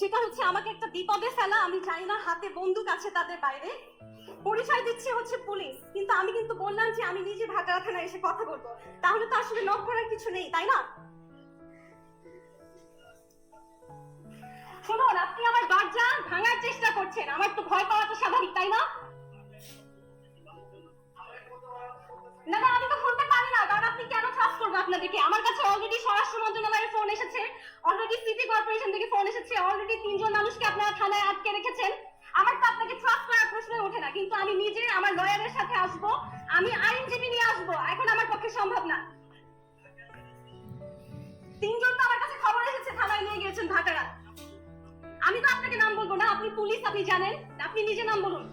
সেটা হচ্ছে আমাকে একটা বিপদে ফেলা, আমি জানি না হাতে বন্দুক আছে তাদের বাইরে। পরিচয় দিচ্ছে হচ্ছে পুলিশ, কিন্তু আমি কিন্তু বললাম যে আমি নিজে ভাটারা থানায় এসে কথা বলব। তাহলে তো আসলে নক করার কিছু নেই, তাই না? শুনুন, আপনি আমার দরজা ভাঙার চেষ্টা করছেন, আমার তো ভয় পাওয়া তো স্বাভাবিক, তাই না? না না, আমি তো শুনতে পারি না, কারণ আপনি কেন ট্রাস্ট করব আপনাদেরকে? আমার কাছে অলরেডি স্বরাষ্ট্র মন্ত্রণালয়ের ফোন এসেছে। অলরেডি সিটি কর্পোরেশন থেকে ফোন এসেছে। অলরেডি তিনজন মানুষকে আপনারা থানায় আটকে রেখেছেন। আমার তো আপনাকে ট্রাস্ট করার প্রশ্নই ওঠে না, কিন্তু আমি নিজে আমার লয়ারের সাথে আসব, আমি আইনজীবী নিয়ে আসব, এখন আমার পক্ষে সম্ভব না। তিনজন তো আমার কাছে খবর এসেছে, থানায় নিয়ে গিয়েছেন ভাটারা আমি তো আপনাকে নাম বলব না, আপনি পুলিশ, আপনি জানেন, আপনি নিজে নাম বলুন।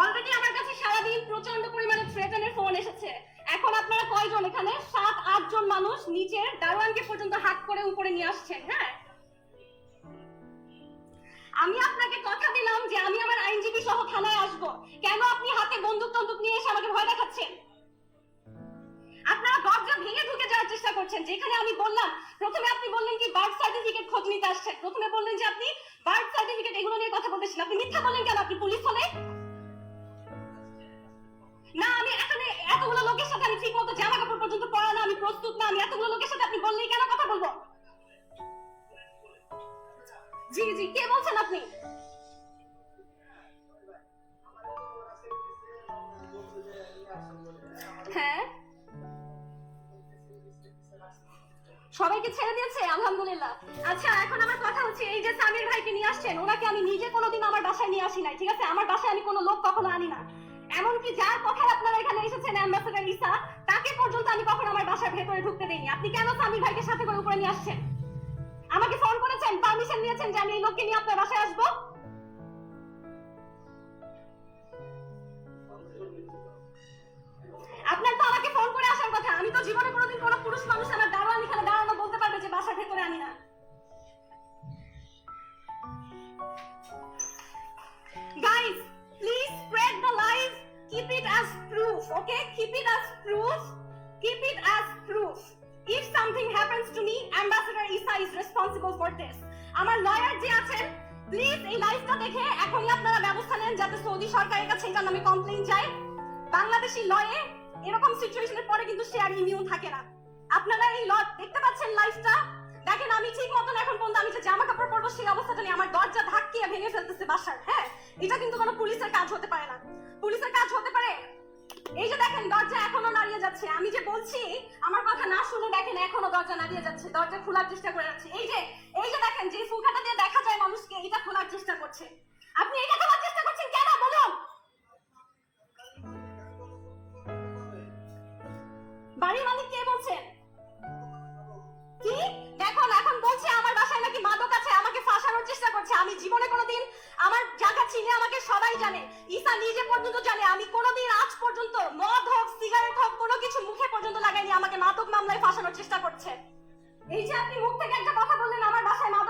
অলরেডি আমার কাছে সারাদিন প্রচণ্ড পরিমাণে থ্রেটেনের ফোন এসেছে। এখন আপনারা কয়জন এখানে? জন দারোয়ানকে পর্যন্ত হাত করে উপরে নিয়ে আসছেন হ্যাঁ? আমি আপনাকে কথা দিলাম যে আমি আমার আইনজীবী সহ থানায় আসব। কেন আপনি হাতে বন্দুক টন্দুক নিয়ে এসে আমাকে ভয় দেখাচ্ছেন? আপনারা দরজা ভেঙে ঢুকে যাওয়ার চেষ্টা করছেন, যেখানে আমি বললাম, প্রথমে আপনি বললেন কি বার্থ সার্টিফিকেট খোঁজ নিতে আসছেন। প্রথমে বললেন যে আপনি বার্থ সার্টিফিকেট এগুলো নিয়ে কথা বলতেছেন। আপনি মিথ্যা বললেন কেন? আপনি পুলিশ হলে? না, আমি এখানে এতগুলো লোকের সাথে আমি ঠিক মতো জামা কাপড় পর্যন্ত পরা না, আমি প্রস্তুত না, আমি এতগুলো লোকের সাথে আপনি বললেই কেন কথা বলব? জি জি, কে বলছেন আপনি? হ্যাঁ? সবাইকে ছেড়ে দিয়েছে? আলহামদুলিল্লাহ। আচ্ছা এখন আমার কথা হচ্ছে এই যে সামির ভাইকে নিয়ে আসছেন, ওনাকে আমি নিজে কোনোদিন আমার বাসায় নিয়ে আসি নাই, ঠিক আছে? আমার বাসায় আমি কোনো লোক কখনো আনি না। এমনকি যার কথায় আপনারা এখানে এসেছেন অ্যাম্বাসেডার ইসা তাকে পর্যন্ত আমি কখনো আমার বাসার ভেতরে ঢুকতে দেইনি। আপনি কেন সামির ভাইকে সাথে করে উপরে নিয়ে আসছেন? আমাকে ফোন করেছেন পারমিশন নিয়েছেন যে আমি এই লোককে নিয়ে আপনার বাসায় আসব? আপনার তো আমাকে ফোন করে আসার কথা। আমি তো জীবনে কোনোদিন কোনো পুরুষ মানুষ আমার দারোয়ান এখানে দাঁড়ানো বলতে পারবে যে বাসার ভেতরে আনি না। Guys keep it as proof, okay? Keep it as proof. Keep it as proof. If something happens to me, ambassador isa is responsible for this. আমার লয়ার যে আছেন প্লিজ এই লাইভটা দেখে এখনই আপনারা ব্যবস্থা নেন যাতে সৌদি সরকারের কাছে এটার নামে কমপ্লেইন যায়। বাংলাদেশি লয়ে এরকম সিচুয়েশনের পরে কিন্তু আর ইমিউন থাকে না। আপনারা এই ল দেখতে পাচ্ছেন লাইভটা দেখেন, আমি ঠিক মতন এখন পর্যন্ত আমি যে জামা কাপড় পরবো সেই অবস্থাটা নিয়ে আমার দরজা ধাক্কিয়ে ভেঙে ফেলতেছে বাসার হ্যাঁ? এটা কিন্তু কোনো পুলিশের কাজ হতে পারে না। পুলিশের কাজ হতে পারে এই যে দেখেন, দরজা এখনও নাড়িয়ে যাচ্ছে। আমি যে বলছি, আমার কথা না শুনে দেখেন এখনও দরজা নাড়িয়ে যাচ্ছে, দরজা খোলার চেষ্টা করে যাচ্ছে। এই যে এই যে দেখেন, যে ফুলকাটা দিয়ে দেখা যায় মানুষকে, এটা খোলার চেষ্টা করছে। আপনি এটা খোলার চেষ্টা করছেন কেন? বলুন। বাড়ির মালিক কে বলছেন? কি? দেখুন, এখন বলছে আমার বাসায় নাকি মাদক আছে, আমাকে ফাঁসানোর চেষ্টা করছে। আমি জীবনে কোনোদিন আমার জায়গা চিনে আমাকে সবাই জানে। ঈসা নিজে পর্যন্ত জানে, আমি কোনোদিন পর্যন্ত, মদ হোক, সিগারেট হোক, কোনো কিছু মুখে পর্যন্ত লাগাইনি আমাকে মাদক মামলায় ফাঁসানোর চেষ্টা করছে। এই যে আপনি মুখ থেকে একটা কথা বললেন, আমার বাসায় মাদক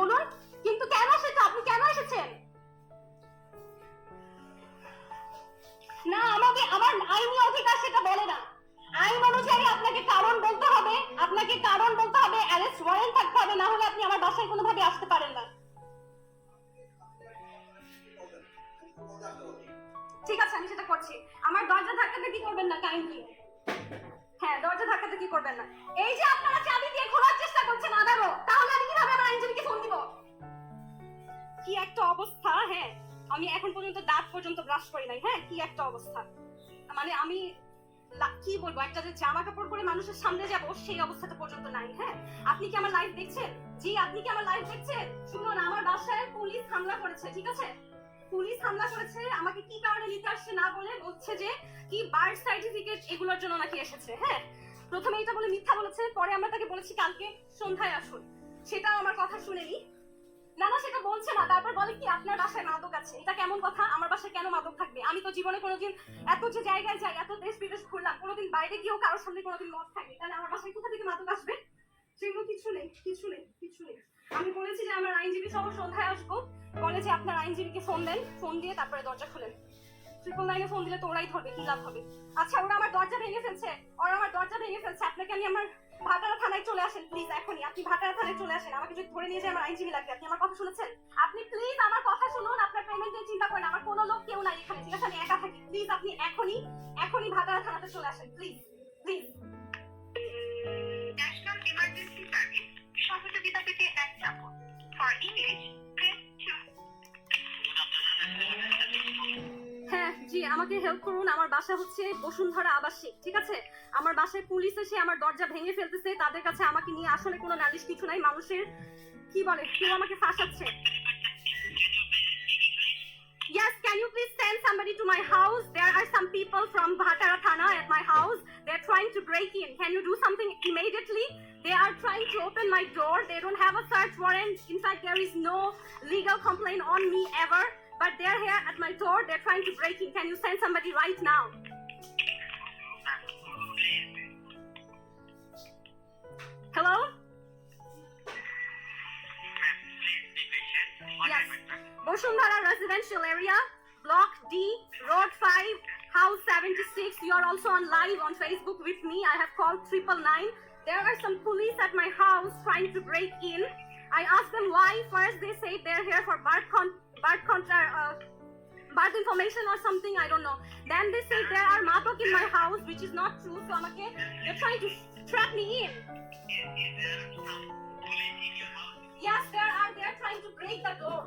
বলুন। কিন্তু কেন সেটা আপনি কেন এসেছেন? না, আমাকে আমার আইনি অধিকার সেটা বলে না। আইন অনুযায়ী আপনাকে কারণ বলতে হবে। আপনাকে কারণ বলতে হবে অ্যারেস্ট ওয়ারেন্ট থাকতে হবে, না হলে আপনি আমার বাসায় কোনোভাবে আসতে পারেন না। ঠিক আছে, আমি সেটা করছি। আমার দরজা ধাক্কাতে কি করবেন না কাইন্ডলি হ্যাঁ দরজা ধাক্কাতে কি করবেন না? এই যে আপনারা চাবি দিয়ে খোলার চেষ্টা করছেন আবারও ফোন দিব। কি একটা অবস্থা হ্যাঁ? আমি এখন পর্যন্ত দাঁত পর্যন্ত ব্রাশ করি নাই হ্যাঁ? কি একটা অবস্থা। মানে আমি কি বলব, একটা যে জামা কাপড় পরে মানুষের সামনে যাব, সেই অবস্থাটা পর্যন্ত নাই হ্যাঁ? আপনি কি আমার লাইভ দেখছেন? জি, আপনি কি আমার লাইভ দেখছেন? শুনুন, আমার বাসায় পুলিশ হামলা করেছে, ঠিক আছে? পুলিশ হামলা করেছে, আমাকে কি কারণে নিতে আসছে না বলে বলছে যে, কি বার্থ সার্টিফিকেট এগুলোর জন্য নাকি এসেছে হ্যাঁ? প্রথমে এটা বলে মিথ্যা বলেছে, পরে আমরা তাকে বলেছি কালকে সন্ধ্যায় আসুন। সেটাও আমার কথা শুনেনি। না না সেটা বলছে না, তারপর বলে কি, আপনার বাসায় মাদক আছে। এটা কেমন কথা? আমার বাসায় কেন মাদক থাকবে? আমি তো জীবনে কোনোদিন এত যে জায়গায় যাই, এত দেশ বিদেশ ঘুরলাম, কোনোদিন বাইরে গিয়েও কারোর সামনে কোনোদিন মদ খাইনি। তাহলে আমার বাসায় কোথা থেকে মাদক আসবে? সেগুলো কিছু নেই কিছু নেই কিছু নেই। আমি বলেছি যে আমার আইনজীবী সহ সন্ধ্যায় আসব। যে আপনার আইনজীবীকে ফোন দেন, ফোন দিয়ে তারপরে দরজা খুলেন। ট্রিপল নাইনে ফোন দিলে তো ওরাই ধরবে, কি লাভ হবে? আচ্ছা ওরা আমার দরজা ভেঙে ফেলছে, ওরা আমার দরজা ভেঙে ফেলছে, আপনাকে আমি আমার ভাটারা থানায় চলে আসেন প্লিজ এখনই। আপনি ভাটারা থানায় চলে আসেন। আমাকে যদি ধরে নিয়ে যায় আমার আইনজীবী লাগবে। আপনি আমার কথা শুনেছেন? আপনি প্লিজ আমার কথা শুনুন, আপনার পেমেন্ট নিয়ে চিন্তা করেন। আমার কোনো লোক কেউ নাই এখানে। ঠিক আছে? আমি একা থাকি। প্লিজ আপনি এখনই এখনই ভাটারা থানাতে চলে আসেন। প্লিজ প্লিজ আমাকে হেল্প করুন আমার বাসা হচ্ছে বসুন্ধরা আবাসিক ঠিক আছে আমার বাসায় পুলিশ এসে আমার দরজা ভেঙে ফেলতেছে তাদের কাছে আমাকে নিয়ে আসলে কোনো নালিশ কিছু নাই মানুষের কি বলে কেউ আমাকে ফাঁসাচ্ছে Yes, can you please send somebody to my house? There are some people from Bhatara Thana at my house. They're trying to break in. Can you do something immediately? They are trying to open my door. They don't have a search warrant. In fact, there is no legal complaint on me ever. But they're here at my door. They're trying to break in. Can you send somebody right now? Hello? Yes. Bosundhara residential area, block D, road 5, house 76. You are also on live on Facebook with me. I have called triple nine. There are some police at my house trying to break in. I asked them why. First, they say they're here for birth con birth birth information or something. I don't know. Then they say there are matok in my house, which is not true. So I'm okay. Eh, they're trying to trap me in. Yes, there are. They're trying to break the door.